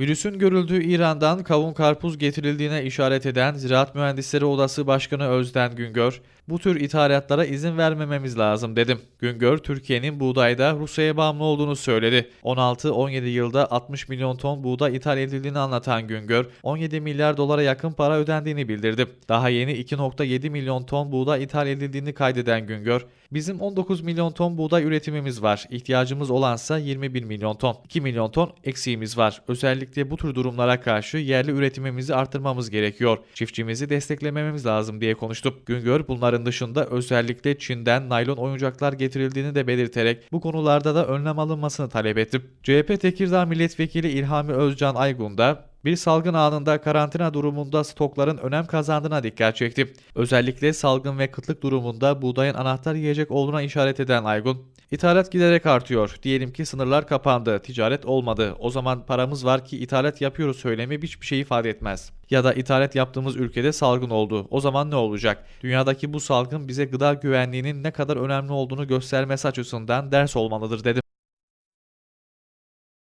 Virüsün görüldüğü İran'dan kavun karpuz getirildiğine işaret eden Ziraat Mühendisleri Odası Başkanı Özden Güngör, bu tür ithalatlara izin vermememiz lazım dedim. Güngör, Türkiye'nin buğdayda Rusya'ya bağımlı olduğunu söyledi. 16-17 yılda 60 milyon ton buğday ithal edildiğini anlatan Güngör, 17 milyar dolara yakın para ödendiğini bildirdi. Daha yeni 2.7 milyon ton buğday ithal edildiğini kaydeden Güngör, bizim 19 milyon ton buğday üretimimiz var. İhtiyacımız olansa 21 milyon ton. 2 milyon ton eksiğimiz var. Özellikle bu tür durumlara karşı yerli üretimimizi artırmamız gerekiyor. Çiftçimizi desteklememiz lazım diye konuştu. Güngör bunların dışında özellikle Çin'den naylon oyuncaklar getirildiğini de belirterek bu konularda da önlem alınmasını talep etti. CHP Tekirdağ Milletvekili İlhami Özcan Aygun da bir salgın anında karantina durumunda stokların önem kazandığına dikkat çekti. Özellikle salgın ve kıtlık durumunda buğdayın anahtar yiyecek olduğuna işaret eden Aygun, İthalat giderek artıyor. Diyelim ki sınırlar kapandı, ticaret olmadı. O zaman paramız var ki ithalat yapıyoruz söylemi hiçbir şey ifade etmez. Ya da ithalat yaptığımız ülkede salgın oldu. O zaman ne olacak? Dünyadaki bu salgın bize gıda güvenliğinin ne kadar önemli olduğunu göstermesi açısından ders olmalıdır dedi.